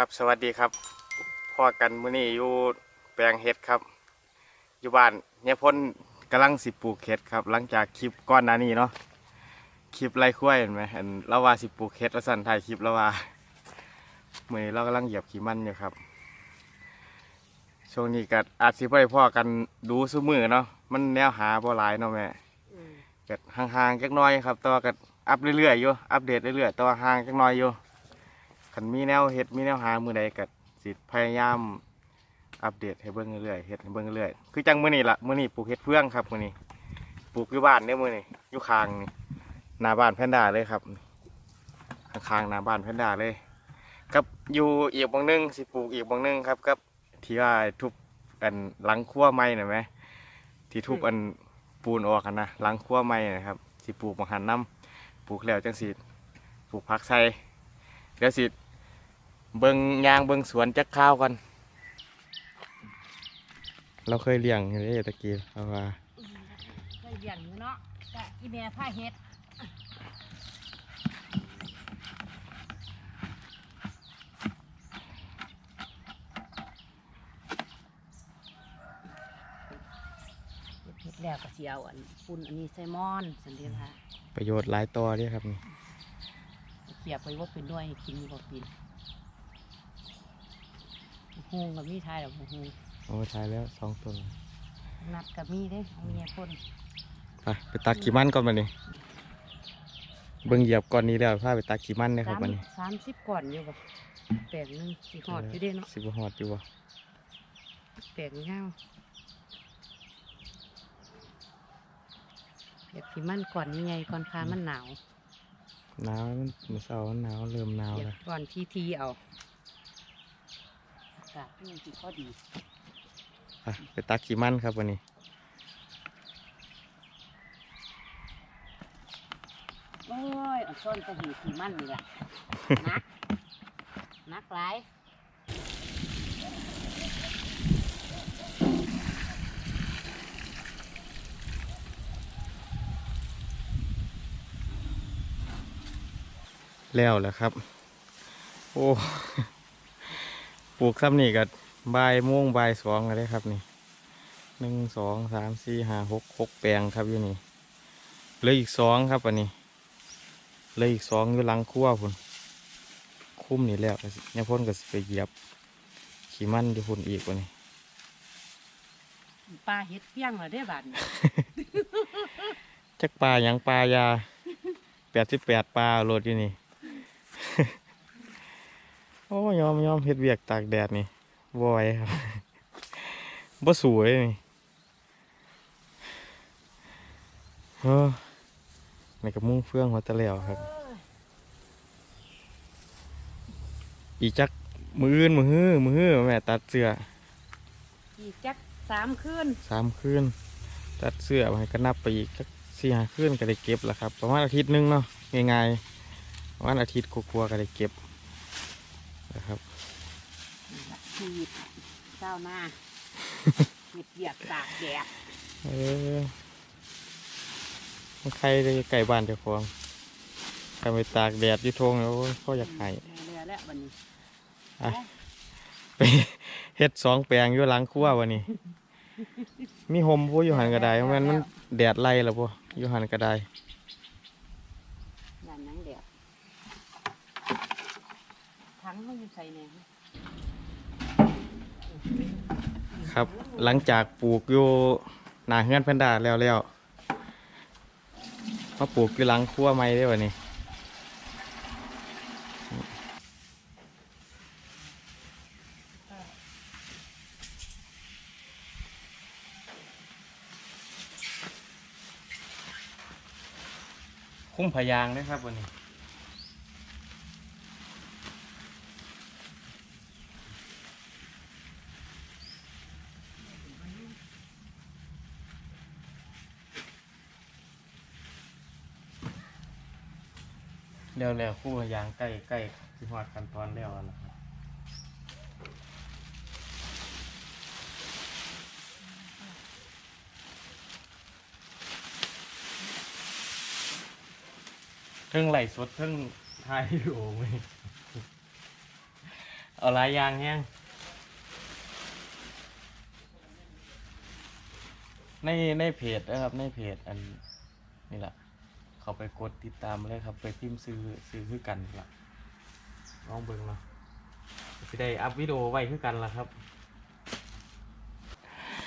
ครับสวัสดีครับพ่อกันมื้อนี้อยู่แปลงเห็ดครับ อยู่บ้านเนี่ยพ่นกำลังสิปลูกเห็ดครับ หลังจากคลิปก้อนหน้านี้เนาะคลิปไรคุ้ยเห็นไหมเห็นเราว่าสิปลูกเห็ดแล้วสั่นถ่ายคลิปแล้วว่ามื้อนี้เรากำลังเหยียบขี้มันอยู่ครับ ช่วงนี้ก็อาจสิบ่ได้พ่อกันดูซุมือเนาะมันแนวหาบ่หลายเนาะแม่ก็ห่างๆจักหน้อยครับแต่ว่าก็อัพเรื่อยๆอยู่อัปเดตเรื่อยๆแต่ว่าห่างจักหน้อยอยู่ คันมีแนวเฮ็ดมีแนวหามือใดก็สิพยายามอัปเดตให้เบิ่งเรื่อยๆเฮ็ดให้เบิ่งเรื่อยคือจังมือนี้ล่ะมือนี้ปลูกเฮ็ดเฟื่องครับมือนี้ปลูกอยู่บ้านเด้อมื้อนี้อยู่ข้างนี่หน้าบ้านแพนด้าเลยครับข้างหน้าบ้านแพนด้าเลยกับอยู่อีกบางนึงสิปลูกอีกบางนึงครับกับที่ว่าทุบอันหลังครัวไม้น่ะไหมที่ทุบอันปูนออกกันนะหลังครัวไม้นะครับสิปลูกบางหันน้ำปลูกแล้วจังสิปลูกผักใส่เดี๋ยวสิ เบิงยางเบิงสวนจักข้าวกัน เราเคยเลี้ยงอยู่เด้ตะกี้เพราะว่าเคยเลี้ยงอยู่เนาะกะอีแม่ผ้าเฮ็ดเฮ็ดแล้วก็สิเอาอันปุ่นอันนี้ใส่หมอนสันเดียค่ะประโยชน์หลายตัวเด้ครับนี่เกียบไปว่าเป็นด้วยให้กินบ่กิน ฮูงกับมีทายดอกฮูงโอ้ใช้แล้วสองตัวนัดกับมีเด้เอาเมียคนไปไปตักขี้มันก่อนมานี่เบิ่งเหยียบก่อนนี้แล้วพาไปตักขี้มันเลยครับสามวันนี้สามสิบก่อนอยู่บ่แปลงหนึงสิหอดอยู่เด้เนาะสิบหอดอยู่บ่แปลกเงาเปียกที่มันก่อนยังไงก่อนคามันหนาวหนาวมันมื้อเช้ามันหนาวเริ่มหนาวเปียกแล้วก่อนทีทีเอาอา กาศที่ยังสิพอดีไปไปตักขี้มันครับวันนี้ โอ้ยเอันส้นจะหีที่มันนี่แหละนักนักหลายแล้วแหละครับ โอ้ ปลูกซ้ำนี่ก็บ่ายโมงบ่ายสองแล้วได้ครับนี่หนึ่งสองสามสี่ห้าหกหกแปลงครับอยู่นี่เหลืออีกสองครับอันนี้เหลืออีกสองอยู่หลังครัวพุ่นคุ้มนี่แล้วก็สิเนี่ยพ่นก็สิไปเหยียบ ขี้มันอยู่พุ่นอีกวันนี้ปลาเห็ดเพียงเหรอเด้บัดนี้จักปลาหยังปลายาแปดสิบแปดปลาโหลดอยู่นี่โอ้ยอมยอมเฮ็ดเวียกตากแดดนี่บ่ไหวครับบ่สวยนี่เออในกระมุ้งเฟืองหัวตะแล้วครับ อีกจักมืออื่นมือฮื้อมือฮื้อแม่ตัดเสื้ออีกจักสามคืนสามคืนตัดเสื้อมาให้ก็นับไปอีกจักสี่ห้าคืนก็ได้เก็บแล้วครับประมาณอาทิตย์หนึงเนาะง่ายๆประมาณอาทิตย์กลัวาๆก็ได้เก็บ นะครับชีวิตเจ้าหน้าเห็ดเหยียบตากแดดเออมันใครได้ไก่บ้านเจ้าของใครไปตากแดดอยี่ทงแล้วก็อยากให้เรือแล้วบัดนี้อะไปเฮ็ดสองแปลงอยู่หลังครัววันนี้ มีหมผู้อยู่หันกระไดมันมันแดดไล่แล้วพวอยู่หันกระไดด้านนั้นแดดทั้ งมันอยู่ใส่เนี่ยครับ หลังจากปลูกอยู่หนาเฮือนแพนด้าแล้วแล้วมาปลูกอยู่หลังครัวใหม่ได้วันนี้คุ้มพยางค์นะครับวันนี้ แล้วแล้วคู่พยางใกล้ใกล้ที่หอดขั้นตอนแล้วนะครับเทิงไหลสดเทิงถ่ายวิดีโอไหมเอาลายยางแฮงในในเพจนะครับในเพจอันนี่แหละ เขาไปกดติดตามเลยครับ ไปพิมพ์ซื้อซื้อคือกันล่ะลองเบิ่งเนาะสิได้อัพวิดีโอไว้คือกันล่ะครับ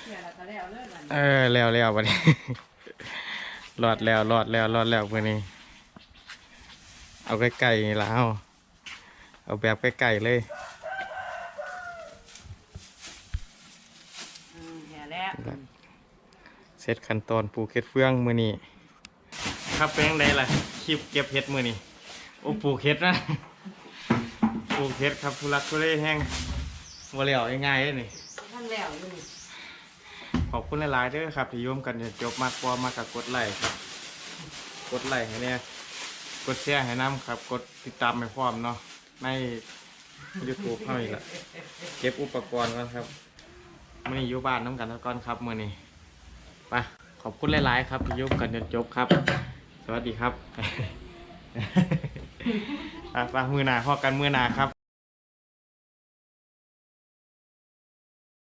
เดี๋ยวเราก็แล้วเลิกกันเออแล้วแล้ววันนี้ รอดแล้วรอดแล้วรอดแล้ววันนี้ เอาใกล้ๆนี่ละเอาเอาแบบใกล้ๆเลยอืมเดี๋ยวแล้วเสร็จขั้นตอนปลูกเห็ดเฟืองมือนี้ ครับเป็นยังไงล่ะคลิปเก็บเห็ดมือนี้โอ้ปลูกเห็ดนะปลูกเห็ดครับทุลักทุเลแห้งว่าแล้วง่ายๆเลยนี่ท่านแล้วอยู่นี่ขอบคุณหลายๆเด้อครับที่โยมกันจนจบมากกว่ามากกับกดไลค์ครับ กดไลค์ให้เนี่ยกดแชร์ให้น้ำครับ กดติดตามให้พร้อมเนาะในยูทูบเท่านี้ละเก็บอุปกรณ์ก่อนครับมื่อนี้อยู่บ้านน้ำกันแล้วก่อนครับมื่อนี้ไปขอบคุณหลายๆครับที่โยมกันจนจบครับส วัสดีครับไปไปมือหนาพอกันมือหนาครับ